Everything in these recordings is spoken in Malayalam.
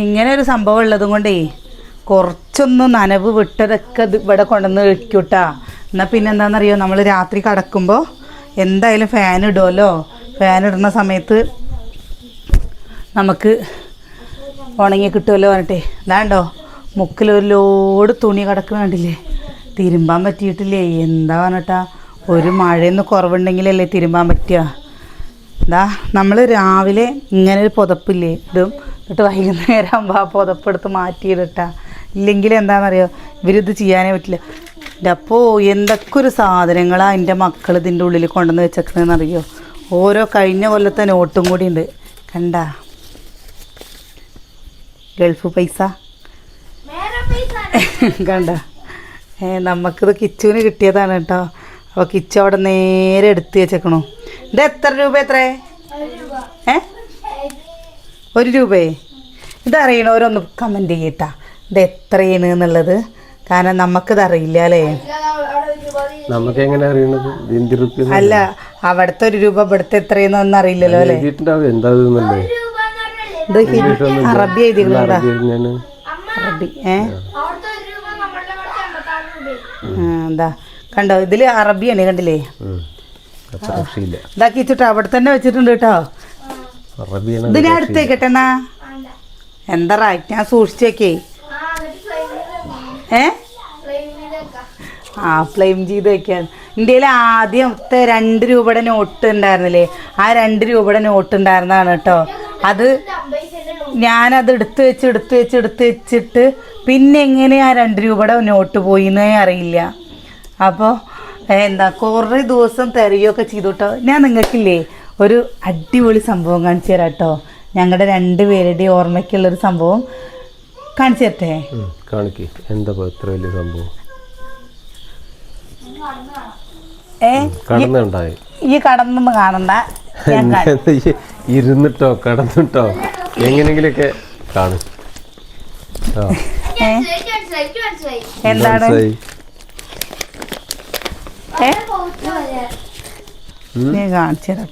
ഇങ്ങനെ ഒരു സംഭവം ഉള്ളതും കൊണ്ടേ കുറച്ചൊന്ന് നനവ് വിട്ടതൊക്കെ ഇത് ഇവിടെ കൊണ്ടുവന്ന് വെക്കൂട്ടാ. എന്നാൽ പിന്നെ എന്താണെന്നറിയോ നമ്മൾ രാത്രി കടക്കുമ്പോൾ എന്തായാലും ഫാൻ ഇടുമല്ലോ ഫാൻ ഇടുന്ന സമയത്ത് നമുക്ക് ഉണങ്ങി കിട്ടുമല്ലോ പറഞ്ഞിട്ടേ. ഇതാണ്ടോ മുക്കിൽ ഒരു ലോഡ് തുണി കിടക്കണ കണ്ടില്ലേ? തിരുമ്പാൻ പറ്റിയിട്ടില്ലേ? എന്താ പറഞ്ഞിട്ടാ? ഒരു മഴയൊന്ന് കുറവുണ്ടെങ്കിലല്ലേ തിരുമ്പാൻ പറ്റുക. എന്താ നമ്മൾ രാവിലെ ഇങ്ങനെ ഒരു പുതപ്പില്ലേ ഇടും. എന്നിട്ട് വൈകുന്നേരം ആകുമ്പോൾ ആ പുതപ്പെടുത്ത് മാറ്റിയിടട്ടാ ഇല്ലെങ്കിൽ എന്താണെന്നറിയോ ഇവരിത് ചെയ്യാനേ പറ്റില്ല. അപ്പോൾ എന്തൊക്കെ ഒരു സാധനങ്ങളാണ് എന്റെ മക്കൾ ഇതിന്റെ ഉള്ളിൽ കൊണ്ടുവന്ന് വെച്ചേക്കണെന്നറിയോ? ഓരോ കഴിഞ്ഞ കൊല്ലത്തെ നോട്ടും കൂടി ഉണ്ട്. കണ്ട? ഗൾഫ് പൈസ? കണ്ട? നമുക്കിത് കിച്ചുവിന് കിട്ടിയതാണ് കേട്ടോ. അപ്പോൾ കിച്ചു അവിടെ നേരെ എടുത്ത് വെച്ചേക്കണു. ഇത് എത്ര രൂപ എത്രേ? ഏ? ഒരു രൂപയെ ഇതറിയണവരൊന്ന് കമന്റ് ചെയ്യട്ടാ. ഇത് എത്രയാണ് എന്നുള്ളത്. കാരണം നമുക്കിത് അറിയില്ല അല്ലേ നമുക്ക് എങ്ങനെ അറിയണത് അല്ല അവിടുത്തെ ഒരു രൂപ ഇവിടുത്തെ എത്രയെന്നൊന്നും അറിയില്ലല്ലോ അല്ലേ ഇത് അറബി അറബി ഏ? എന്താ? കണ്ടോ ഇതിൽ അറബിയാണ് കണ്ടില്ലേ? അത്ര രക്ഷയില്ല. ഇതാക്കി വെച്ചിട്ട് അവിടെ തന്നെ വെച്ചിട്ടുണ്ട് കേട്ടോ. അറബിയാണ് ഇത് എന്നാ? എന്താ റൈറ്റ് ഞാൻ സൂക്ഷിച്ചേക്കേ ഏ? ആ ഫ്ലെയിം ചെയ്ത് വെക്കാൻ ഇന്ത്യയിൽ ആദ്യത്തെ രണ്ട് രൂപയുടെ നോട്ട് ഉണ്ടായിരുന്നില്ലേ? ആ രണ്ട് രൂപയുടെ നോട്ട് ഉണ്ടായിരുന്നതാണ് കേട്ടോ. അത് ഞാനത് എടുത്ത് വെച്ച് എടുത്ത് വെച്ച് എടുത്ത് വെച്ചിട്ട് പിന്നെ എങ്ങനെ ആ രണ്ട് രൂപയുടെ നോട്ട് പോയി എന്നേ അറിയില്ല അപ്പോൾ എന്താ കുറേ ദിവസം തിരയൊക്കെ ചെയ്തു കേട്ടോ. ഞാൻ നിങ്ങൾക്കില്ലേ ഒരു അടിപൊളി സംഭവം കാണിച്ചു തരാം കേട്ടോ. ഞങ്ങളുടെ രണ്ട് പേരുടെ ഓർമ്മയ്ക്കുള്ളൊരു സംഭവം കാണിച്ചു തരട്ടെ? കാണിക്ക്. എന്താ ഇത്ര വലിയ സംഭവം? ഏ? കടന്നുണ്ടായി. ഈ കടന്നൊന്നും കാണണ്ട. ഞാൻ ഇരുന്നിട്ടോ കടന്നിട്ടോ? എങ്ങനെങ്കിലൊക്കെ കാണും? എന്താണ്? കാണിച്ചു തരാം.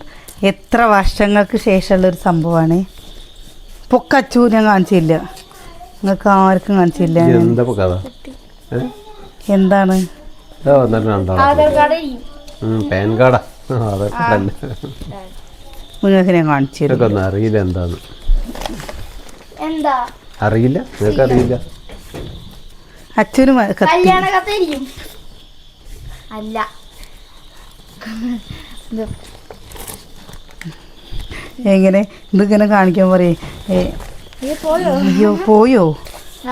എത്ര വർഷങ്ങൾക്ക് ശേഷമുള്ളൊരു സംഭവമാണ്. പൊക്കച്ചു ഞാൻ കാണിച്ചില്ല. നിങ്ങൾക്ക് ആർക്കും കാണിച്ചില്ല? എന്താണ്? നിങ്ങൾക്ക് ഞാൻ കാണിച്ചു അറിയില്ല എന്താന്ന്. എന്താ? അറിയില്ല? നിങ്ങൾക്ക് അറിയില്ല? അച്ഛനും കത്തി. കല്യാണ കത്തായിരിക്കും അല്ല. എങ്ങനെ? ഇതിങ്ങനെ കാണിക്കാൻ പറയേ. അയ്യോ പോയോ?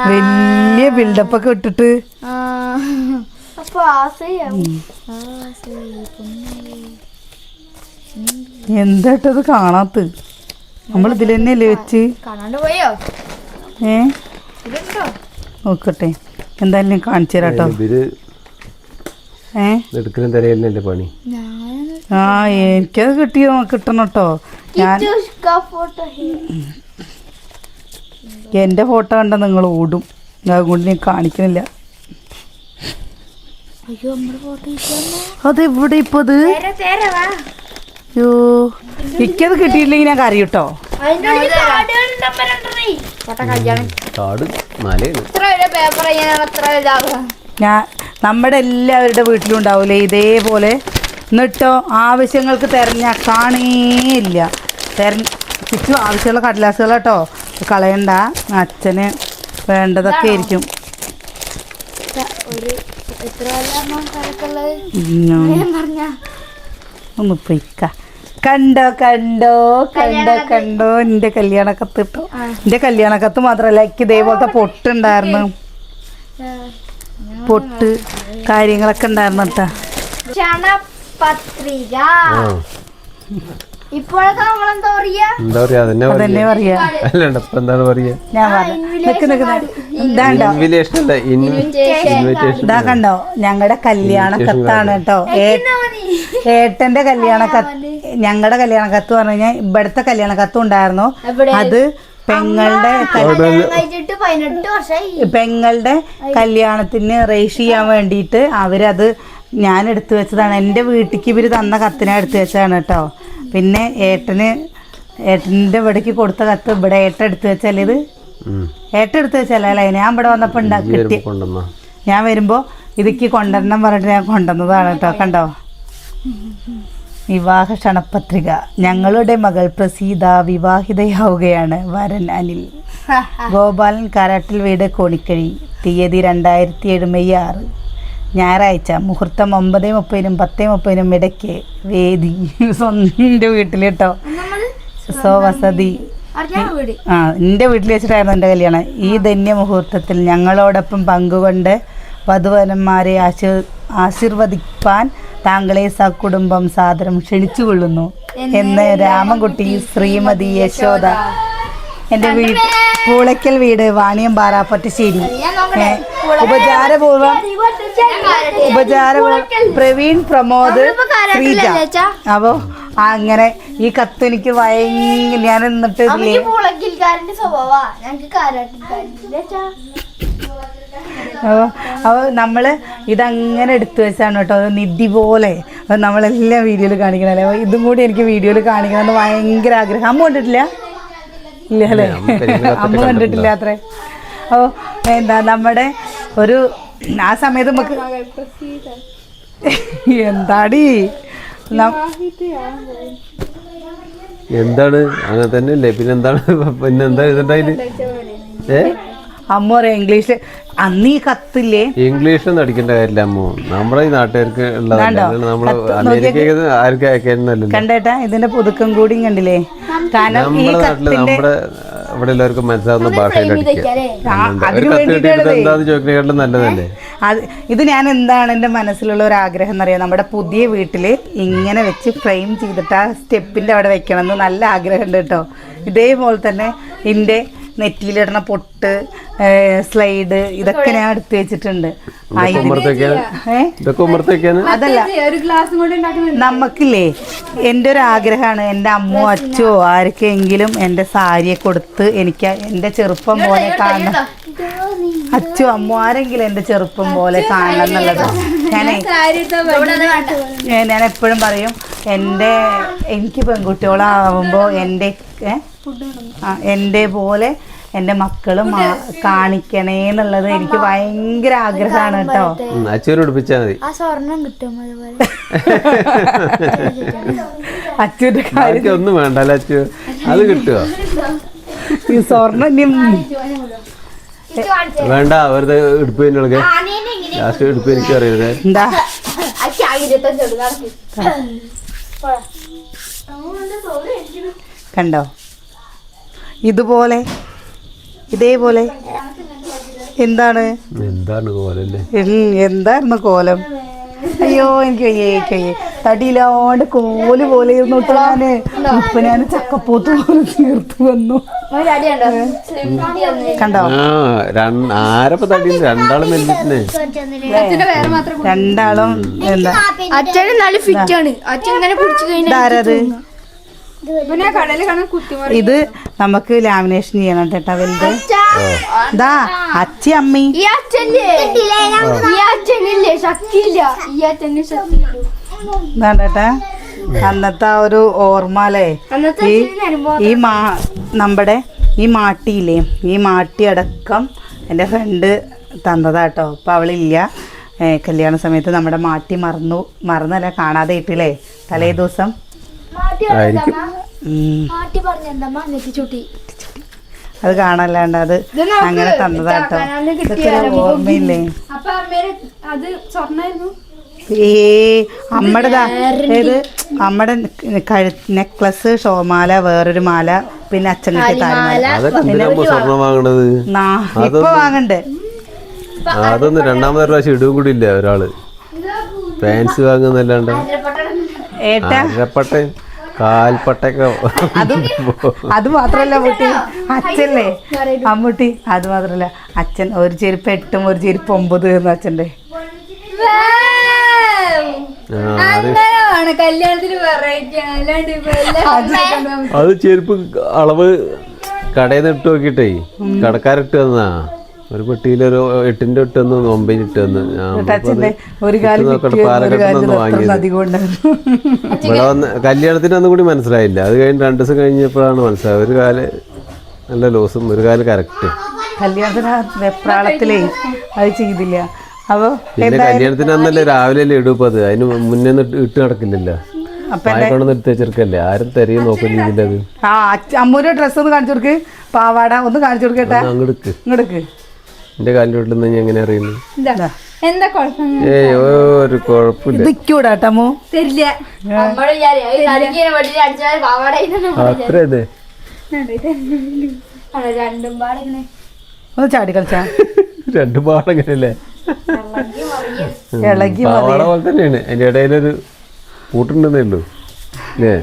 വലിയ ബിൽഡപ്പ് ഒക്കെ ഇട്ടിട്ട്. എന്താട്ടത് കാണാത്ത? നമ്മൾ ഇതിൽ തന്നെയല്ലേ വെച്ച്? ഏ? നോക്കട്ടെ. എന്തായാലും ഞാൻ കാണിച്ചു തരാട്ടോ ഏ പണി? ആ എനിക്കത് കിട്ടിയോ കിട്ടണം കേട്ടോ ഞാൻ എന്റെ എന്റെ ഫോട്ടോ കണ്ട നിങ്ങൾ ഓടും. അതുകൊണ്ട് ഞാൻ കാണിക്കണില്ല. അയ്യോ നമ്മുടെ ഫോട്ടോ അതെവിടെ ഇപ്പൊ അയ്യോ എനിക്കത് കിട്ടിയില്ലെങ്കിൽ ഞാൻ കറി കിട്ടോ ഞാൻ നമ്മുടെ എല്ലാവരുടെ വീട്ടിലും ഉണ്ടാവൂലേ ഇതേപോലെ. എന്നിട്ടോ ആവശ്യങ്ങൾക്ക് തിരഞ്ഞ കാണേ തെരഞ്ഞ ചുറ്റും ആവശ്യമുള്ള കടലാസുകൾ കേട്ടോ കളയണ്ട. അച്ഛന് വേണ്ടതൊക്കെ ആയിരിക്കും. ഒരു എത്ര കൊല്ലം കണക്കുള്ളത് ഞാൻ ഞാൻ പറഞ്ഞ. ഒന്ന് പൊയ്ക്ക. കണ്ടോ കണ്ടോ കണ്ടോ കണ്ടോ. എന്റെ കല്യാണക്കത്ത് ഇട്ടോ എന്റെ കല്യാണക്കത്ത് മാത്രമല്ല എനിക്ക് ഇതേപോലത്തെ പൊട്ടുണ്ടായിരുന്നു പൊട്ട് കാര്യങ്ങളൊക്കെ ഉണ്ടായിരുന്നു കേട്ടോ ക്ഷണപത്രിക. ആ. ഇപ്പോഴൊക്കെ നമ്മളെന്താ പറയാ? എന്താ പറയാ? അതന്നെ അതന്നെ പറയാ. പറയാ അല്ലാണ്ട് ഇപ്പൊ എന്താണ് പറയാ? ഞാൻ പറഞ്ഞു. നിക്ക് നിക്ക് നിക്ക്. ഇതാണ്ടോ ഇൻവിലേഷൻ അല്ല ഇൻവിറ്റേഷൻ ഇതാ കണ്ടോ? ഞങ്ങളുടെ കല്യാണ കത്താണ് കേട്ടോ. ഏട്ടന്റെ കല്യാണ കത്ത് ഞങ്ങളുടെ കല്യാണ കത്ത് പറഞ്ഞു കഴിഞ്ഞാൽ ഇവിടുത്തെ കല്യാണ കത്തും ഉണ്ടായിരുന്നു അത് പെങ്ങളുടെ പെങ്ങളുടെ കല്യാണത്തിന് രജിസ്റ്റർ ചെയ്യാൻ വേണ്ടിയിട്ട് അവരത് ഞാൻ എടുത്തു വെച്ചതാണ്. എന്റെ വീട്ടിലേക്ക് ഇവർ തന്ന കത്തിനെ എടുത്തു വെച്ചതാണ് കേട്ടോ. പിന്നെ ഏട്ടന് ഏട്ടന്റെ ഇവിടേക്ക് കൊടുത്ത കത്ത് ഇവിടെ ഏട്ട എടുത്ത് വെച്ചാൽ ഇത് ഏട്ട എടുത്ത് വെച്ചല്ലേ ഞാൻ ഇവിടെ വന്നപ്പോൾ കിട്ടി. വരുമ്പോ ഞാൻ വരുമ്പോൾ ഇതിക്ക് കൊണ്ടുവരണം പറഞ്ഞിട്ട് ഞാൻ കൊണ്ടുവന്നതാണ് കേട്ടോ കണ്ടോ? വിവാഹ ക്ഷണപത്രിക. ഞങ്ങളുടെ മകൾ പ്രസീത വിവാഹിതയാവുകയാണ് വരൻ അനിൽ. ഗോപാലൻ കാരാട്ടിൽ വീട് കോണിക്കഴി. തീയതി രണ്ടായിരത്തി ഏഴ് മെയ് ആറ്. ഞായറാഴ്ച മുഹൂർത്തം ഒമ്പത് മുപ്പതിനും പത്ത് മുപ്പതിനും ഇടയ്ക്ക് വേദി. സ്വന്തം വീട്ടിൽ കേട്ടോ. സോ വസതി. അറിയാൻ ആ എന്റെ വീട്ടിൽ വെച്ചിട്ടായിരുന്നു എന്റെ കല്യാണം. ഈ ധന്യ മുഹൂർത്തത്തിൽ ഞങ്ങളോടൊപ്പം പങ്കുകൊണ്ട് വധുവരന്മാരെ ആശീർ ആശീർവദിപ്പാൻ താങ്കളെ സകുടുംബം സാദരം ക്ഷണിച്ചുകൊള്ളുന്നു. എന്ന് രാമൻകുട്ടി ശ്രീമതി യശോദ. എന്റെ വീട് പൂളയ്ക്കൽ വീട് വാണിയം പാറാപ്പറ്റശ്ശേരി ഏ, ഉപചാരപൂർവം ഉപചാരപൂർവം പ്രവീൺ പ്രമോദ് ശ്രീജ. അപ്പോൾ അങ്ങനെ ഈ കത്ത് എനിക്ക് ഭയങ്കര ഞാൻ എന്നിട്ട് അപ്പോൾ നമ്മൾ ഇതങ്ങനെ എടുത്തു വെച്ചാണ് കേട്ടോ. നിധി പോലെ. നമ്മളെല്ലാം വീഡിയോയിൽ കാണിക്കണല്ലേ? ഇതും കൂടി എനിക്ക് വീഡിയോയിൽ കാണിക്കണമെന്ന് ഭയങ്കര ആഗ്രഹം. അമ്മ കണ്ടിട്ടില്ല? ഇല്ല അല്ലേ? അമ്മ കണ്ടിട്ടില്ല അത്രേ ഓ എന്താ നമ്മുടെ ഒരു ആ സമയത്ത് നമുക്ക് എന്താടി? എന്താണ്? അങ്ങനെ തന്നെ അല്ലേ പിന്നെന്താണ്? എന്താണ് പിന്നെ എന്താ ഇതുണ്ടായിൽ ഏ? അമ്മ പറയാം ഇംഗ്ലീഷിൽ അന്ന് ഈ കത്തില്ലേ ഇംഗ്ലീഷൊന്നും അടിക്കേണ്ട കാര്യമില്ല അമ്മോ. നമ്മുടെ ഈ നാട്ടുകാർക്ക് നമ്മൾ അമേരിക്കയിൽ ആർക്കും കണ്ടേട്ടാ ഇതിന്റെ പുതുക്കം കൂടി കണ്ടില്ലേ? കാരണം ഈ കത്തിന്റെ നമ്മുടെ ഇവിടെ എല്ലാവർക്കും മനസ്സിലാവുന്ന ഭാഷയിൽ എന്താന്ന് ചോദിക്കുന്നതിനെക്കാട്ടിലും നല്ലതല്ലേ? അത് ഇത് ഞാൻ എന്താണ് എന്റെ മനസ്സിലുള്ള ഒരു ആഗ്രഹം എന്ന് അറിയാം നമ്മുടെ പുതിയ വീട്ടിൽ ഇങ്ങനെ വെച്ച് ഫ്രെയിം ചെയ്തിട്ട് ആ സ്റ്റെപ്പിന്റെ അവിടെ വെക്കണം എന്ന് നല്ല ആഗ്രഹമുണ്ട് കേട്ടോ. ഇതേപോലെ തന്നെ എന്റെ നെറ്റിയിലിടണ പൊട്ട് സ്ലൈഡ് ഇതൊക്കെ ഞാൻ എടുത്തു വെച്ചിട്ടുണ്ട്. അതല്ല. നമുക്കില്ലേ എന്റെ ഒരു ആഗ്രഹമാണ്. എന്റെ അമ്മോ അച്ഛോ ആർക്കെങ്കിലും എന്റെ സാരിയെ കൊടുത്ത് എനിക്ക് എന്റെ ചെറുപ്പം പോലെ കാണണം. അച്ഛോ അമ്മോ ആരെങ്കിലും എന്റെ ചെറുപ്പം പോലെ കാണണം എന്നുള്ളത് ഞാനേ ഞാൻ എപ്പോഴും പറയും എന്റെ എനിക്ക് പെൺകുട്ടികളാവുമ്പോൾ എന്റെ ഏ? എന്റെ പോലെ എന്റെ മക്കളും കാണിക്കണേന്നുള്ളത് കാണിക്കണേ എന്നുള്ളത് എനിക്ക് ഭയങ്കര ആഗ്രഹമാണ് കേട്ടോ. അച്ഛനെ ഉടുപ്പിച്ചാൽ മതി. ആ സ്വർണം കിട്ടും അച്ഛന്റെ കാര്യം. ഒന്നും വേണ്ട അച്ഛൻ. അത് കിട്ടുമോ ഈ സ്വർണം ഇനി വേണ്ട വെറുതെ എടുപ്പ് തന്നെ ലാസ്റ്റ് എടുപ്പ് എനിക്ക് അറിയരുത്. എന്താ? കണ്ടോ? ഇതുപോലെ ഇതേപോലെ. എന്താണ്? എന്താണ് കോലല്ലേ? എന്തായിരുന്നു കോലം? അയ്യോ എനിക്ക് വയ്യേ എനിക്ക് വയ്യേ. തടിയിലാണ്ട് കോൽ പോലെ ഇരുന്നു ഞാൻ. ഇപ്പൊ ഞാൻ ചക്കപ്പോത്ത് പോലെ തീർത്തു വന്നു. കണ്ടോ? രണ്ടാളും രണ്ടാളും എന്താ? അച്ഛനും നല്ല ഫിറ്റ് ആണ്. അച്ഛൻ ഇങ്ങനെ പിടിച്ചു കഴിഞ്ഞാൽ ഇത് നമുക്ക് ലാമിനേഷൻ ചെയ്യണം കേട്ടോ വലുത്. ഇതാ അച്ഛി അമ്മി. ഈ അച്ഛല്ലേ ഈ അച്ഛനില്ലേ? ശക്തിയില്ല ഈ അച്ഛന് ശക്തി ഇതാണ് കേട്ടാ അന്നത്തെ ആ ഒരു ഓർമ്മ അല്ലേ? ഈ ഈ മാ നമ്മുടെ ഈ മാട്ടിയില്ലേ? ഈ മാട്ടി അടക്കം എന്റെ ഫ്രണ്ട് തന്നതാട്ടോ അപ്പം അവളില്ല. കല്യാണ സമയത്ത് നമ്മുടെ മാട്ടി മറന്നു മറന്നല്ല കാണാതെ ഇട്ടില്ലേ തലേ ദിവസം ആയിരിക്കും. അത് കാണല്ലാണ്ട് അത് അങ്ങനെ തന്നതാട്ടോ ഇതൊക്കെ ഓർമ്മയില്ലേ? അത് സ്വർണായിരുന്നു. ഏ അമ്മടേതാ ഏത്? അമ്മടെ കഴു നെക്ലസ് ഷോമാല വേറൊരു മാല പിന്നെ നാ- ഇപ്പൊ വാങ്ങണ്ടേ? അതൊന്നും രണ്ടാമത്തെ പ്രാവശ്യം ഇടും കൂടി ഇല്ല ഒരാൾ. ഫാൻസ് വാങ്ങുന്നല്ലാണ്ട്? ഏട്ടാ. കാൽപ്പട്ടൊക്കെ അത് മാത്രല്ല മുട്ടി അച്ഛല്ലേ? അമ്മൂട്ടി അത് മാത്രല്ല. അച്ഛൻ ഒരു ചെരുപ്പ് എട്ടും ഒരു ചെരുപ്പ് ഒമ്പത് എന്ന് അച്ഛന്റെ. ആ, അത് ചെരുപ്പ് അളവ് കടയിൽ നിന്ന് ഇട്ട് നോക്കിട്ടേ കടക്കാരിട്ട് തന്നാ ഒരു ഒമ്പതിന് അച്ഛന്റെ ഒരു എട്ടിന്റെ ഇട്ട് നോക്കട്ടെ, കിട്ടിയത് ഒരു പാലക്കാട്ടിൽ കാലം നിന്ന് അത്ര വാങ്ങിയത്. അധികം ഉണ്ടായിരുന്നു ഇവിടെ വന്ന് കല്യാണത്തിന് ഒന്നും കൂടി മനസ്സിലായില്ല. അത് കഴിഞ്ഞ് രണ്ടു ദിവസം കഴിഞ്ഞപ്പോഴാണ് മനസ്സിലായത്. ഒരു കാൽ നല്ല ലോസും ഒരു കാൽ കറക്റ്റ്. കല്യാണത്തിന് വെപ്രാളത്തിലേ അത് ചെയ്തില്ല. അപ്പോൾ പിന്നെ കല്യാണത്തിന് അന്നല്ലേ രാവിലെ അല്ലേ ഇടും അത്? അതിന് മുന്നേ ഇട്ട് നടക്കില്ലല്ലോ. ആയിക്കൊണ്ടൊന്നും ആരും തെരയും ആ അമ്മൂര് ഡ്രസ്സ് ഒന്ന് കാണിച്ചു കൊടുക്ക്. പാവാട ഒന്ന് കാണിച്ചു കൊടുക്കട്ടെ ഇങ്ങോട്ട് എന്റെ കാലിന്റെ വീട്ടിൽ നിന്ന് എങ്ങനെ അറിയുന്നു? എന്താ കുഴപ്പം? ഏയ് ഒരു കുഴപ്പമില്ല. ഇതിക്കൂടാ കേട്ടമ്മു തരില്ല. അത്ര രണ്ടും ഒന്ന് ചാടി കളിച്ചാ. രണ്ടു പാടങ്ങനല്ലേ? ഇളകി പാവാട പോലെ തന്നെയാണ്. അതിന്റെ ഇടയിലൊരു പൂട്ടുണ്ടെന്നേ ഉള്ളൂ. അല്ലേ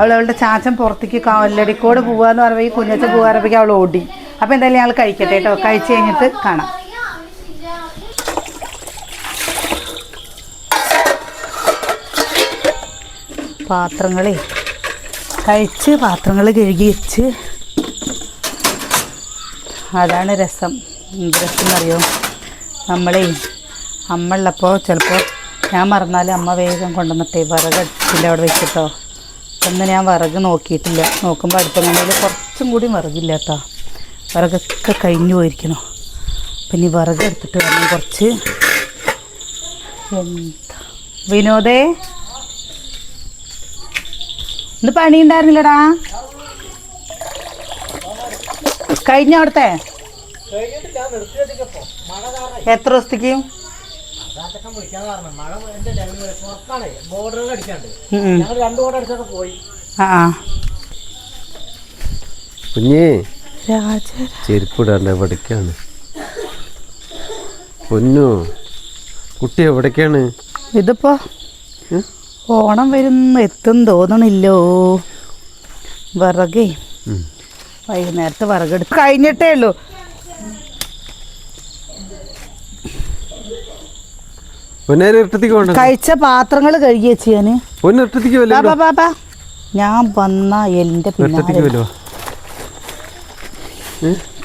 അവളുടെ ചാച്ചൻ പുറത്തേക്ക് കല്ലടിക്കോട് പോവാന്ന് പറയുമ്പോ ഈ കുഞ്ഞച്ചൻ പോകാറപ്പോഴേക്കും അവൾ ഓടി. അപ്പോൾ എന്തായാലും ഞങ്ങൾ കഴിക്കട്ടെ കേട്ടോ. കഴിച്ച് കഴിഞ്ഞിട്ട് കാണാം. പാത്രങ്ങളെ കഴിച്ച് പാത്രങ്ങൾ കഴുകി വെച്ച് അതാണ് രസം. എന്ത് രസം എന്നറിയോ നമ്മളെ അമ്മ ഉള്ളപ്പോൾ ചിലപ്പോൾ ഞാൻ മറന്നാൽ അമ്മ വേഗം കൊണ്ടുവന്നിട്ടേ വിറക് അടുത്തില്ല അവിടെ വെച്ചിട്ടോ. ഒന്ന് ഞാൻ വിറക് നോക്കിയിട്ടില്ല. നോക്കുമ്പോൾ അടുപ്പങ്ങളിൽ കുറച്ചും കൂടി വിറകില്ല കേട്ടോ. വിറകൊക്കെ കഴിഞ്ഞു പോയിരിക്കണോ പിന്നെ ഈ വിറക് എടുത്തിട്ട് വേണം കുറച്ച്. എന്താ വിനോദേ? ഇന്ന് പണി ഉണ്ടായിരുന്നില്ലടാ. കഴിഞ്ഞ അവിടുത്തെ? എത്ര ദിവസത്തേക്ക്? കുഞ്ഞേ ചെരുപ്പിടാണ്ട് എവിടേക്കാണ്? പൊന്നു കുട്ടി എവിടേക്കാണ്? ഇതിപ്പോ ഓണം വരുന്ന എത്തും തോന്നണില്ലോ. വിറകേ. വൈകുന്നേരത്തെ വിറകെടുത്ത് കഴിഞ്ഞിട്ടേ ഉള്ളൂ. കഴിച്ച പാത്രങ്ങൾ കഴുകിയ ചെയ്യാന്. ഞാൻ വന്ന എന്റെ പിന്നാലെ.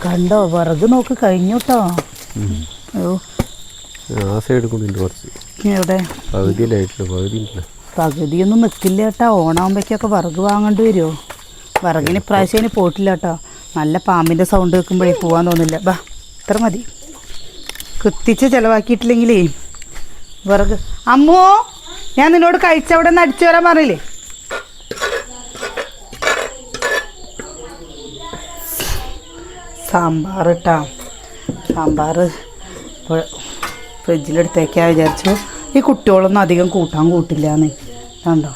കണ്ടോ വിറക് നോക്ക് കഴിഞ്ഞു കേട്ടോ അയ്യോ ആ സൈഡ് കുറച്ച്. എവിടെ? പകുതിയിലായിട്ടില്ല പകുതിയൊന്നും നിൽക്കില്ല കേട്ടോ ഓണാകുമ്പോഴേക്കൊക്കെ വിറക് വാങ്ങേണ്ടി വരുമോ വിറകിന് ഇപ്രാവശ്യം ഇനി പോയിട്ടില്ല കേട്ടോ നല്ല പാമ്പിന്റെ സൗണ്ട് കേൾക്കുമ്പോഴേ പോവാൻ തോന്നില്ല. ബാ ഇത്ര മതി. കുത്തിച്ച് ചിലവാക്കിയിട്ടില്ലെങ്കിലേ വിറക്. അമ്മോ ഞാൻ നിന്നോട് കഴിച്ചവിടെ നിന്ന് അടിച്ചു വരാൻ പറഞ്ഞില്ലേ? സാമ്പാർ ഇട്ടാ സാമ്പാർ ഇപ്പോൾ ഫ്രിഡ്ജിലെടുത്തേക്കാ വിചാരിച്ചു. ഈ കുട്ടികളൊന്നും അധികം കൂട്ടാൻ കൂട്ടില്ല എന്ന് കണ്ടോ?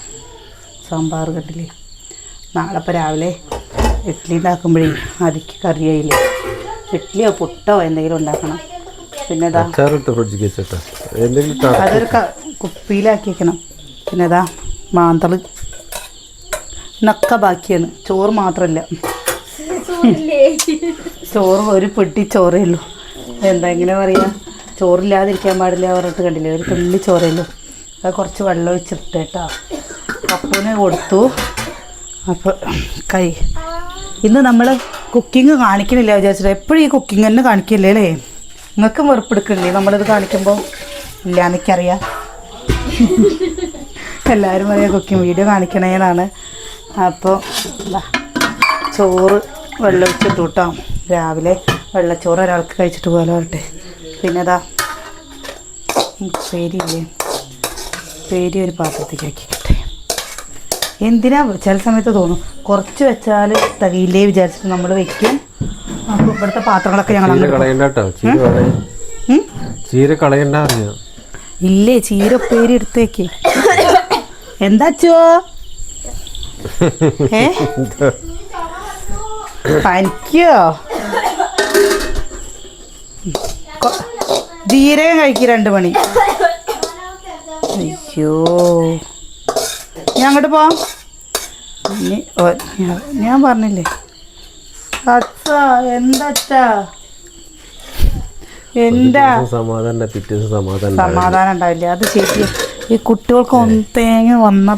സാമ്പാർ കിട്ടില്ലേ നാളെ ഇപ്പോൾ രാവിലെ ഇഡ്ഡലി ഉണ്ടാക്കുമ്പോഴേ അതിക്ക് കറിയായില്ലേ? ഇഡ്ഡലിയോ പുട്ടോ എന്തെങ്കിലും ഉണ്ടാക്കണം. പിന്നെ ഇതാ അതൊരു ക- കുപ്പിയിലാക്കി വെക്കണം പിന്നെ ഇതാ മാന്തൾ ഇന്നൊക്കെ ബാക്കിയാണ്. ചോറ് മാത്രമല്ല ചോറ് ഒരു പെട്ടി ചോറേ ഉള്ളൂ. എന്താ ഇങ്ങനെ പറയാ? ചോറില്ലാതിരിക്കാൻ പാടില്ല പറഞ്ഞിട്ട് കണ്ടില്ല? ഒരു തുള്ളി ചോറേ ഉള്ളൂ. അത് കുറച്ച് വെള്ളം ഒഴിച്ചിട്ട് കേട്ടോ. പപ്പുവിന് കൊടുത്തു. അപ്പോൾ കൈ. ഇന്ന് നമ്മൾ കുക്കിംഗ് കാണിക്കണില്ല വിചാരിച്ചിട്ട്. എപ്പോഴും ഈ കുക്കിംഗ് തന്നെ കാണിക്കില്ലേ അല്ലേ? നിങ്ങൾക്ക് വെറുപ്പെടുക്കണില്ലേ? നമ്മളിത് കാണിക്കുമ്പോൾ ഇല്ല എനിക്കറിയാം. എല്ലാവരും പറയാം കുക്കിംഗ് വീഡിയോ കാണിക്കണേന്നാണ്. അപ്പോൾ ചോറ് വെള്ളം വെള്ളമൊഴിച്ചിട്ടു കേട്ടോ. രാവിലെ വെള്ളച്ചോറ് ഒരാൾക്ക് കഴിച്ചിട്ട് പോലെ വരട്ടെ പിന്നെ അതാ പേരില്ലേ പേരി ഒരു പാത്രത്തേക്ക് ആക്കിക്കട്ടെ. എന്തിനാ ചില സമയത്ത് തോന്നും കുറച്ച് വെച്ചാൽ തകയില്ലേ വിചാരിച്ചിട്ട് നമ്മൾ വെക്കും. അപ്പോൾ ഇവിടുത്തെ പാത്രങ്ങളൊക്കെ ഞങ്ങൾ ചീര കളയണ്ട ഇല്ലേ ചീര പേര് എടുത്തേക്ക്. എന്താച്ചോ ഏ? പനിക്കോ? ജീരകം കഴിക്കുക രണ്ട് മണി അയ്യോ. ഞാൻ അങ്ങോട്ട് പോവാം. ഞാൻ- പറഞ്ഞില്ലേ? അച്ഛ എന്താ എന്താ? സമാധാനം സമാധാനം ഉണ്ടാവില്ല. അത് ശരി ഈ കുട്ടികൾക്ക് ഒന്നേങ്ങ വന്ന.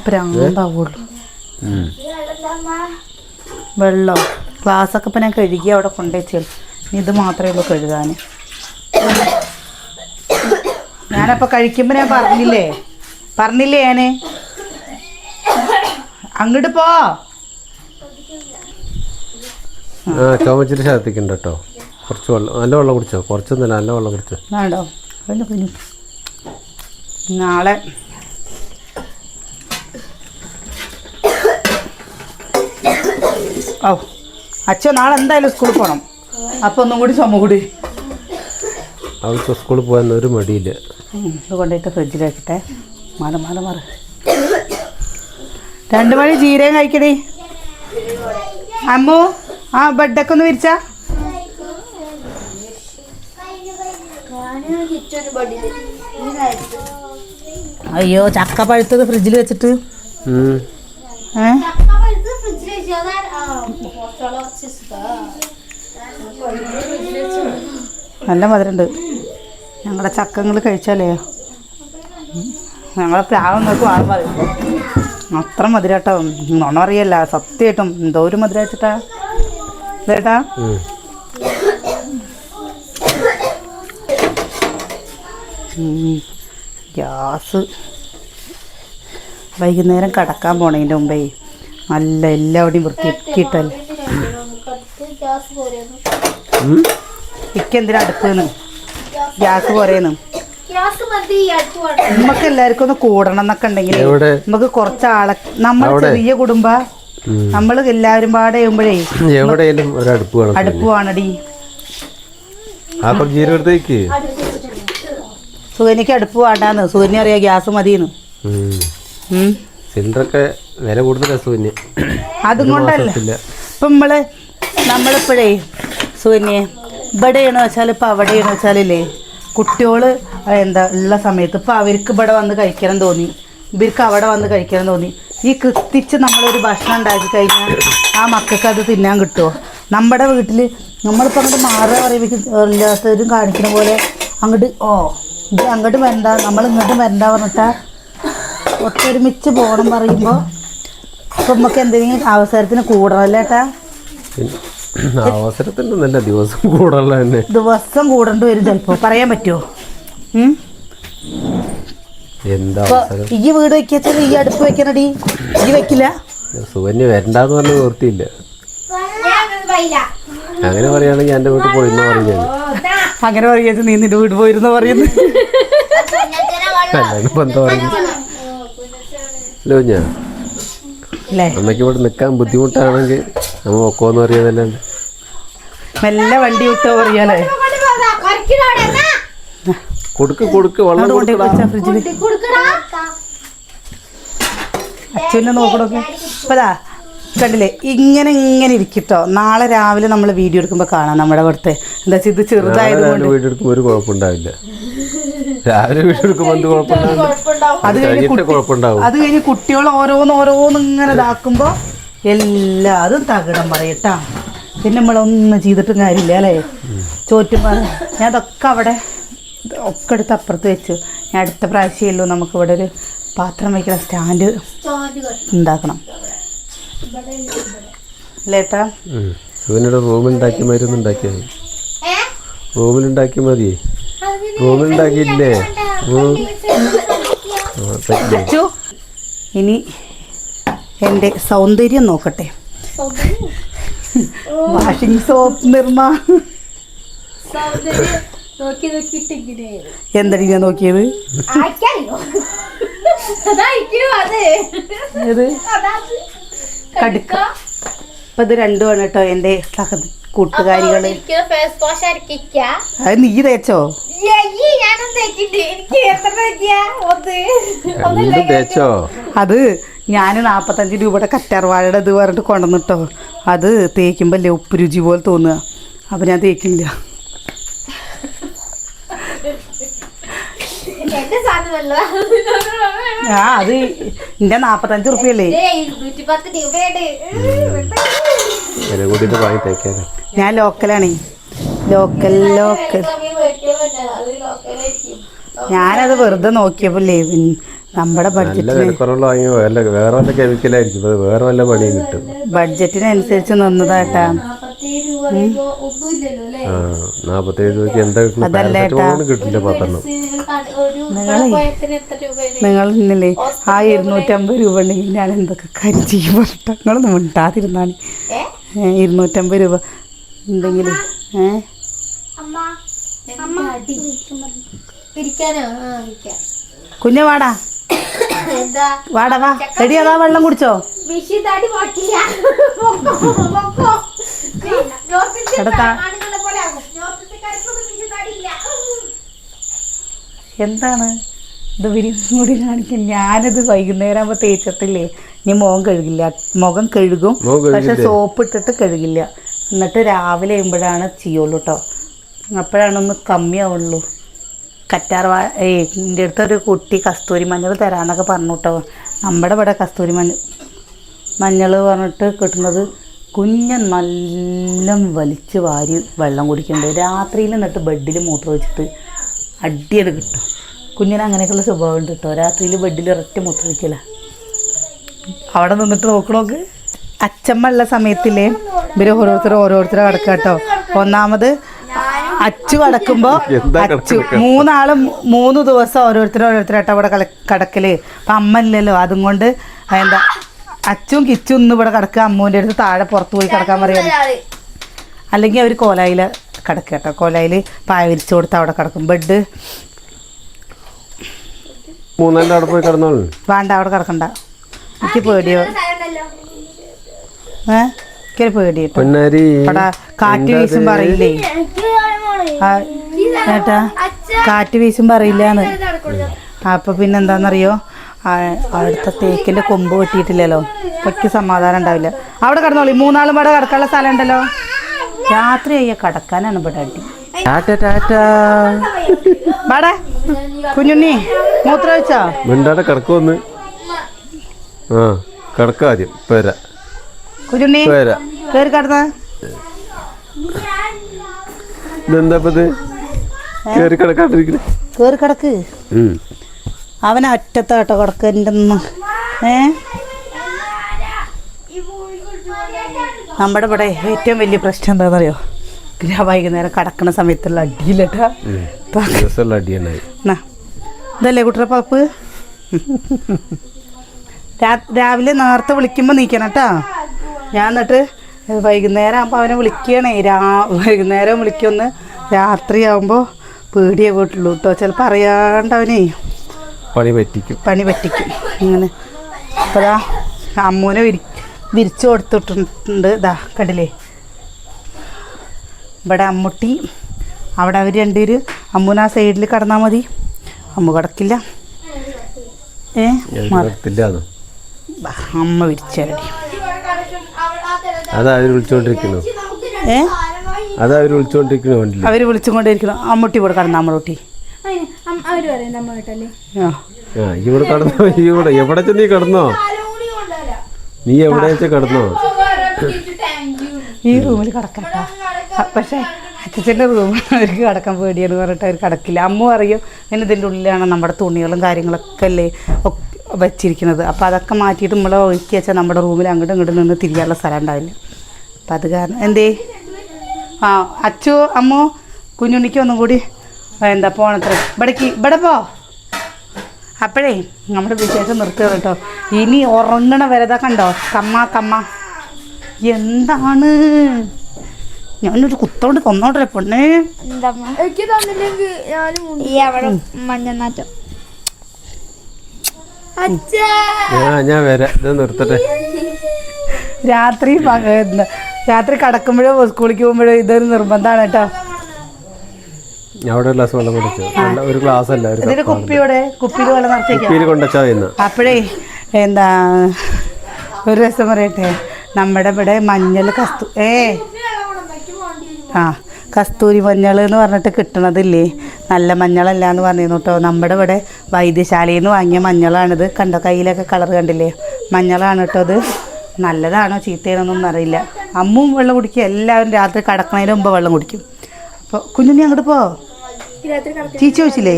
വെള്ളം. ഗ്ലാസ്സൊക്കെ ഇപ്പം ഞാൻ കഴുകി അവിടെ കൊണ്ടുവച്ചു ഇത് മാത്രമേ ഉള്ളൂ കഴുകാൻ. ഞാനപ്പോൾ കഴിക്കുമ്പോൾ ഞാൻ പറഞ്ഞില്ലേ? പറഞ്ഞില്ലേ ഞാൻ? അങ്ങോട്ട് പോ. ആ ചുമച്ചിട്ട് ഛർദ്ദിക്കണ്ട കേട്ടോ. കുറച്ച് വെള്ളം നല്ല വെള്ളം കുടിച്ചോ? കുറച്ചൊന്നുമില്ല നല്ല വെള്ളം കുടിച്ചോ? അതിന്റെ നാളെ. ഓ അച്ഛൻ നാളെ എന്തായാലും സ്കൂളിൽ പോകണം അപ്പോൾ ഒന്നും കൂടി ചുമ കൂടി. അവൾക്ക് സ്കൂളിൽ പോകാൻ ഒരു മടിയില്ല. കൊണ്ടിട്ട് ഇത് കൊണ്ടുപോയിട്ട് ഫ്രിഡ്ജിൽ വെക്കട്ടെ മാറി മാറി മാറി. രണ്ട് മണി ജീരകം കഴിക്കണേ അമ്മു ആ ബെഡൊക്കെ ഒന്ന് വിരിച്ചാ. അയ്യോ ചക്ക പഴുത്തത് ഫ്രിഡ്ജിൽ വെച്ചിട്ട്. നല്ല മധുരമുണ്ട്. ഞങ്ങളുടെ ചക്കങ്ങൾ കഴിച്ചാലേ. ഞങ്ങളെ പ്രാവം നോക്കും ആൾ പറയും അത്ര മധുരട്ടോ. നുണ അറിയല്ല സത്യമായിട്ടും എന്തോ ഒരു മധുര വെച്ചിട്ടാ. ഉം. ഗ്യാസ്. വൈകുന്നേരം കടക്കാൻ പോണതിന്റെ മുമ്പേ നല്ല എല്ലാവിടെയും വൃത്തിയാക്കിയിട്ടല്ലേ. ഇക്കെന്തിനാ അടുപ്പെന്ന് ഗ്യാസ് വേണം നമുക്ക് എല്ലാവർക്കും ഒന്ന് കൂടണം എന്നൊക്കെ ഉണ്ടെങ്കിൽ എവിടെ? നമുക്ക് കുറച്ച് ആളെ നമ്മൾ ചെറിയ കുടുംബ. നമ്മൾ നമ്മൾ എല്ലാവരും പാടെ ചെയ്യുമ്പോഴേ എവിടെയെങ്കിലും ഒരു അടുപ്പ് വേണം അടുപ്പ് വേണടി. എടുത്തേക്ക് അടുപ്പ് വേണ്ടാന്ന്. സൂര്യനെ അറിയാം ഗ്യാസ് മതിയെന്ന് ഉം. സിലിണ്ടറൊക്കെ വില അതും കൊണ്ടല്ല? ഇപ്പൊ നമ്മൾ നമ്മളിപ്പോഴേ സുകന്യെ ഇവിടെയാണോ വെച്ചാൽ ഇപ്പം അവിടെയാണെന്ന് വെച്ചാലില്ലേ? കുട്ടികൾ എന്താ ഉള്ള സമയത്ത് ഇപ്പം അവർക്ക് ഇവിടെ വന്ന് കഴിക്കണം തോന്നി. ഇവർക്ക് അവിടെ വന്ന് കഴിക്കണം തോന്നി. ഈ കൃത്തിച്ച് നമ്മളൊരു ഭക്ഷണം ഉണ്ടാക്കി കഴിഞ്ഞാൽ ആ മക്കൾക്ക് അത് തിന്നാൻ കിട്ടുമോ നമ്മുടെ വീട്ടിൽ നമ്മളിപ്പോൾ അങ്ങോട്ട് മാറുക പറയുമ്പോൾ എല്ലാത്തവരും കാണിക്കുന്ന പോലെ അങ്ങോട്ട് ഓ ഇത് അങ്ങോട്ട് വരണ്ട നമ്മൾ ഇങ്ങോട്ട് വരണ്ട പറഞ്ഞിട്ടാ ഒത്തൊരുമിച്ച് പോകണം പറയുമ്പോൾ ഇപ്പം നമുക്ക് എന്തെങ്കിലും അവസരത്തിന് കൂടണമല്ലേ പിന്നെ നല്ല ദിവസം കൂടല്ല തന്നെ. ദിവസം കൂടേണ്ടി വരും ചിലപ്പോ. പറയാൻ പറ്റുമോ എന്താ ഈ വീട് വെക്കാച്ചാൽ ഈ അടുപ്പ് വെക്കണടി? ഈ വെക്കില്ല? സുകന്യ വരണ്ടെന്ന് പറഞ്ഞ നിർത്തിയില്ല അങ്ങനെ പറയുകയാണെങ്കിൽ എന്റെ വീട്ടിൽ പോയി എന്ന് പറഞ്ഞു അങ്ങനെ പറയാ നീ നിന്റെ വീട് പോയിരുന്ന പറയുന്നു. അല്ല ഇപ്പൊ എന്താ പറയുന്നത് ഞാൻ. അമ്മയ്ക്ക് ഇവിടെ നിൽക്കാൻ ബുദ്ധിമുട്ടാണെങ്കിൽ നമ്മ ഒക്കോന്ന് അറിയാതല്ലേ മെല്ലെ വണ്ടി വിട്ടോ പറയാലേ കൊടുക്ക് കൊടുക്ക് വെള്ളം ഫ്രിഡ്ജിൽ അച്ഛനെ നോക്കണൊക്കെ. ഇപ്പതാ. കണ്ടില്ലേ? ഇങ്ങനെ ഇങ്ങനെ ഇരിക്കട്ടോ. നാളെ രാവിലെ നമ്മൾ വീഡിയോ എടുക്കുമ്പോൾ കാണാം നമ്മുടെ അവിടുത്തെ. എന്താ വെച്ചാൽ ഇത് ചെറുതായതുകൊണ്ട് വീഡിയോ എടുക്കുമ്പോൾ ഒരു കുഴപ്പമുണ്ടാവില്ല. രാവിലെ വീഡിയോ എടുക്കുമ്പോൾ എന്ത് കുഴപ്പമുണ്ടാവില്ല അത് കഴിഞ്ഞ് കുഴപ്പമുണ്ടാവും. അത് കുട്ടികൾ ഓരോന്ന് ഓരോന്ന് ഇങ്ങനെ ഇതാക്കുമ്പോൾ എല്ലാതും തകിടം പറയട്ടാ പിന്നെ നമ്മളൊന്നും ചെയ്തിട്ടും കാര്യമില്ല അല്ലേ? ചോറ്റുമ്പോൾ ഞാൻ അതൊക്കെ അവിടെ ഒക്കെ എടുത്ത് അപ്പുറത്ത് വെച്ചു. ഞാൻ അടുത്ത പ്രാവശ്യമല്ലോ നമുക്ക് ഇവിടെ ഒരു പാത്രം വയ്ക്കുന്ന സ്റ്റാൻഡ് ഉണ്ടാക്കണം. ലേട്ടാ സുഖനോട് റൂമിലുണ്ടാക്കിയ മരുന്ന് ഉണ്ടാക്കിയാൽ മതി. റൂമിലുണ്ടാക്കിയ മതി. റൂമിലുണ്ടാക്കിയില്ലേ അച്ചു ഇനി എന്റെ സൗന്ദര്യം നോക്കട്ടെ. Washing soap Nirma. എന്തടി ഞാൻ നോക്കിയത്? ഏത്? കടുക്ക. ഇപ്പൊ ഇത് രണ്ടുമാണ് കേട്ടോ എന്റെ അരക്കിക്ക. അത് നീ തേച്ചോ? അത് ഞാൻ നാൽപ്പത്തഞ്ച് രൂപയുടെ കറ്റാർവാഴയുടെ ഇത് പറഞ്ഞിട്ട് കൊണ്ടുവന്നിട്ടോ. അത് തേക്കുമ്പോൾ അല്ലേ ഉപ്പ് രുചി പോലെ തോന്നുക. അപ്പം ഞാൻ തേക്കില്ല എന്റെ സാധനമല്ല ആ അത് എന്റെ നാപ്പത്തഞ്ച് റുപ്യല്ലേ ഞാൻ ലോക്കലാണ്. Local local. ഞാനത് വെറുതെ നോക്കിയപ്പോഴേ നമ്മുടെ ബഡ്ജറ്റിന് ബഡ്ജറ്റിനനുസരിച്ച് നിന്നതാട്ടാ. നാപ്പത്തേഴ് രൂപയ്ക്ക് എന്താ കിട്ടുന്നത് കിട്ടില്ല പത്തെണ്ണം. നിങ്ങൾ ഇന്നലെ ആ ഇരുന്നൂറ്റമ്പത് രൂപ ഉണ്ടെങ്കിൽ ഞാൻ എന്തൊക്കെ കാര്യം ചെയ്യും? പറഞ്ഞിട്ട് നിങ്ങളൊന്നും മിണ്ടാതിരുന്നാണ് ഇരുന്നൂറ്റമ്പത് രൂപ എന്തെങ്കിലും ഏ? പിരിക്കാനോ ആ പിരിക്കാം കുഞ്ഞു വാടാ. വാടാ വാ. അതാ വെള്ളം കുടിച്ചോ? എന്താണ്? ഇത് വിരി കൂടി കാണിക്കും. ഞാനിത് വൈകുന്നേരം ആകുമ്പോൾ തേച്ചിട്ടില്ലേ? ഇനി മുഖം കഴുകില്ല. മുഖം കഴുകും. പക്ഷെ സോപ്പ് ഇട്ടിട്ട് കഴുകില്ല. എന്നിട്ട് രാവിലെ ആകുമ്പോഴാണ് ചെയ്യുള്ളൂ കേട്ടോ അപ്പോഴാണൊന്ന് കമ്മിയാവുള്ളൂ. കറ്റാർ വാ ഏയ് എന്റെ അടുത്തൊരു കുട്ടി കസ്തൂരി മഞ്ഞൾ തരാന്നൊക്കെ പറഞ്ഞു കേട്ടോ നമ്മുടെ ഇവിടെ കസ്തൂരി മഞ്ഞൾ മഞ്ഞൾ പറഞ്ഞിട്ട് കിട്ടുന്നത് കുഞ്ഞൻ നല്ല വലിച്ച് വാരി വെള്ളം കുടിക്കുന്നുണ്ട് രാത്രിയിൽ എന്നിട്ട് ബെഡിൽ മൂത്രം വെച്ചിട്ട് അടിയത് കിട്ടും. കുഞ്ഞിന് അങ്ങനെയൊക്കെയുള്ള സ്വഭാവം ഉണ്ട് കേട്ടോ രാത്രിയിൽ ബെഡിൽ ഒരൊറ്റ മൂത്രം വയ്ക്കില്ല അവിടെ നിന്നിട്ട് നോക്കണോക്ക്. അച്ചമ്മ ഉള്ള സമയത്തില്ലേ? ഇവർ ഓരോരുത്തർ ഓരോരുത്തരെ കിടക്കുക കേട്ടോ ഒന്നാമത് അച്ചു കടക്കുമ്പോ അച്ചു മൂന്നാളും മൂന്ന് ദിവസം ഓരോരുത്തർ ഓരോരുത്തരായിട്ട് അവിടെ കിടക്കൽ. അപ്പം അമ്മ ഇല്ലല്ലോ. അതും കൊണ്ട് എന്താ അച്ചും കിച്ചും ഒന്നും ഇവിടെ കിടക്കുക. അമ്മൂന്റെ അടുത്ത് താഴെ പുറത്ത് പോയി കിടക്കാൻ പറയാം. അല്ലെങ്കിൽ അവർ കോലായിൽ കിടക്കുക കേട്ടോ. കോലായിൽ പായ വിരിച്ചു കൊടുത്ത് അവിടെ കിടക്കും. ബെഡ്. മൂന്നാന്റെ അവിടെ പോയി കിടന്നോളൂ. വേണ്ട അവിടെ കിടക്കണ്ട. എനിക്ക് പേടിയോ. ഏഹ്. ഏ? എനിക്കൊരു പേടി കേട്ടോ. കാറ്റ് വീശും പറയില്ലേ? ഏട്ടാ കാറ്റ് വീശും പറയില്ലാന്ന് അപ്പൊ പിന്നെന്താന്നറിയോ അവിടുത്തെ തേക്കിന്റെ കൊമ്പ് വെട്ടിയിട്ടില്ലല്ലോ. അപ്പൊക്ക് സമാധാനം ഉണ്ടാവില്ല. അവിടെ കിടന്നോളി. മൂന്നാളും ഇവിടെ കിടക്കാനുള്ള സ്ഥലം ഉണ്ടല്ലോ. രാത്രി അയ്യ കിടക്കാനാണ് ഇവിടെ അടി. വാടാ. കുഞ്ഞുണ്ണി മൂത്ര വെച്ചോ മിണ്ടാടെ കിടക്കുവന്ന് ആ കിടക്ക ആദ്യം. പേര. കുഞ്ഞുണ്ണി പേര. പേര് കയറി കിടന്ന. ഇതെന്താ ഇത് കയറി കിടക്ക്. ഉം. അവൻ അറ്റത്താട്ടോ കിടക്ക് എന്റെ ഏ? നമ്മുടെ ഇവിടെ ഏറ്റവും വലിയ പ്രശ്നം എന്താണെന്നറിയോ? വൈകുന്നേരം കടക്കണ സമയത്തുള്ള അടിയിലട്ടാ. ഇതല്ലേ കുട്ടിയുടെ പപ്പ് രാവിലെ നേരത്തെ വിളിക്കുമ്പോൾ നീക്കണം കേട്ടോ ഞാൻ എന്നിട്ട് വൈകുന്നേരം ആകുമ്പോൾ അവനെ വിളിക്കണേ. രാ വൈകുന്നേരം വിളിക്കുമെന്ന് രാത്രിയാകുമ്പോൾ പേടിയേ വീട്ടുള്ളൂ കേട്ടോ ചിലപ്പോൾ അറിയാണ്ട് അവനേ പണി പറ്റിക്കും. പണി പറ്റിക്കും. അങ്ങനെ അപ്പോൾ ദാ അമ്മൂനെ വിരി വിരിച്ചു കൊടുത്തിട്ടുണ്ട് ഇതാ കണ്ടില്ലേ ഇവിടെ അമ്മുട്ടി അവിടെ അവർ രണ്ടുപേര്. അമ്മൂന് ആ സൈഡിൽ കടന്നാൽ മതി. അമ്മ കിടക്കില്ല. ഏ? അമ്മ വിരിച്ചടി അതാ അവർ വിളിച്ചുകൊണ്ടിരിക്കുന്നു ഏ? അതാ അവർ വിളിച്ചോണ്ടിരിക്കണു വണ്ടിൽ അവർ വിളിച്ചുകൊണ്ടിരിക്കണം അമ്മുട്ടി ഇവിടെ കിടന്ന അമ്മൂട്ടി. അതിന് അം- അവർ കേട്ടല്ലേ ആ. ആ ഈ ഇവിടെ കിടന്നോ? ഈ ഇവിടെ എവിടെ ചെന്ന് നീ കിടന്നോ? നീ എവിടെ വെച്ചാ കിടന്നോ? ഈ റൂമിൽ കിടക്കട്ടാ പക്ഷേ അച്ഛന്റെ റൂമിൽ അവർക്ക് കിടക്കാൻ പേടിയാണ് പറഞ്ഞിട്ട് അവർ കിടക്കില്ല. അമ്മ പറയും പിന്നെ ഇതിന്റെ ഉള്ളിലാണ് നമ്മുടെ തുണികളും കാര്യങ്ങളൊക്കെ അല്ലേ? ഒക്കെ വെച്ചിരിക്കുന്നത്. അപ്പോൾ അതൊക്കെ മാറ്റിയിട്ട് നമ്മളെ ഒഴുക്കി വെച്ചാൽ നമ്മുടെ റൂമിൽ അങ്ങോട്ടും ഇങ്ങോട്ടും നിന്ന് തിരിയാനുള്ള സ്ഥലം ഉണ്ടാവില്ല. അപ്പം അത് കാരണം എന്തേ? ആ അച്ചു അമ്മോ കുഞ്ഞുണ്ണിക്ക് ഒന്നും കൂടി എന്താ പോണത്ര? ഇവിടേക്ക് ഇവിടെ പോ. അപ്പോഴേ നമ്മുടെ വിശേഷം നിർത്തുക കേട്ടോ. ഇനി ഉറങ്ങണ വരതാ കണ്ടോ? കമ്മ കമ്മ. എന്താണ്? ഞാനൊരു കുത്തോണ്ട് കൊന്നോട്ടെ പെണ്ണേ ഞാൻ ഞാൻ വരാം. ഇത് നിർത്തട്ടെ. രാത്രി രാത്രി കടക്കുമ്പോഴോ സ്കൂളിക്ക് പോകുമ്പോഴോ ഇതൊരു നിർബന്ധമാണ് കേട്ടോ. അവിടെ ഒരു ഗ്ലാസ് വെള്ളം കുടിച്ചു. ഒരു ഗ്ലാസ് അല്ല ഒരു കുപ്പിയോടെ കുപ്പിയിൽ വെള്ളം നിറച്ചേക്കാം കുപ്പിയിൽ കൊണ്ടുവച്ചാ ഇന്ന് അപ്പോഴേ എന്താ ഒരു രസം പറയട്ടെ. നമ്മുടെ ഇവിടെ മഞ്ഞൾ കസ്തു ഏ. ആ കസ്തൂരി മഞ്ഞൾ എന്ന് പറഞ്ഞിട്ട് കിട്ടണതില്ലേ? നല്ല മഞ്ഞളല്ല എന്ന് പറഞ്ഞിരുന്നു കേട്ടോ. നമ്മുടെ ഇവിടെ വൈദ്യശാലയിൽ നിന്ന് വാങ്ങിയ മഞ്ഞളാണിത്. കണ്ടോ കയ്യിലൊക്കെ കളർ കണ്ടില്ലേ? മഞ്ഞളാണ് കേട്ടോ അത് നല്ലതാണോ ചീത്തയാണോന്നൊന്നും അറിയില്ല. അമ്മും വെള്ളം കുടിക്കും. എല്ലാവരും രാത്രി കടക്കണതിന് മുമ്പ് വെള്ളം കുടിക്കും. അപ്പോൾ കുഞ്ഞുണ്ണി അങ്ങോട്ട് പോ. ചീച്ചു വെച്ചില്ലേ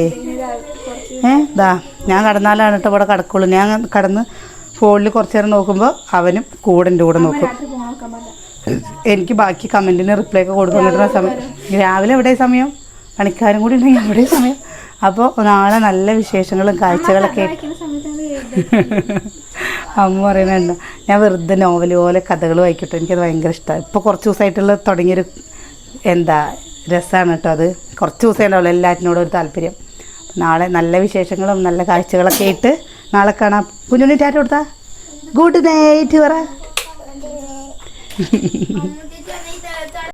ഏ ദാ ഞാൻ കടന്നാലാണ് കേട്ടോ ഇവിടെ കിടക്കുള്ളൂ. ഞാൻ കടന്ന് ഫോണിൽ കുറച്ച് നേരം നോക്കുമ്പോൾ അവനും കൂടെ എന്റെ കൂടെ നോക്കും. എനിക്ക് ബാക്കി കമന്റിന് റിപ്ലൈ ഒക്കെ കൊടുക്കാൻ കിട്ടുന്ന സമയം രാവിലെ എവിടെ സമയം? പണിക്കാരും കൂടി ഉണ്ടെങ്കിൽ എവിടെ സമയം. അപ്പോൾ നാളെ നല്ല വിശേഷങ്ങളും കാഴ്ചകളൊക്കെ അമ്മ പറയുന്നുണ്ട് ഞാൻ വെറുതെ നോവൽ പോലെ കഥകൾ വായിക്കട്ടെ. എനിക്കത് ഭയങ്കര ഇഷ്ടമാണ് ഇപ്പോൾ കുറച്ച് ദിവസമായിട്ടുള്ള തുടങ്ങിയൊരു എന്താ രസമാണ് കേട്ടോ അത്. കുറച്ച് ദിവസമേ ഉണ്ടാവുള്ളൂ എല്ലാറ്റിനോടും ഒരു താല്പര്യം. നാളെ നല്ല വിശേഷങ്ങളും നല്ല കാഴ്ചകളൊക്കെ ആയിട്ട് നാളെ കാണാം. കുഞ്ഞുണ്ണി ടാറ്റ കൊടുത്താ. ഗുഡ് നൈറ്റ് പറ.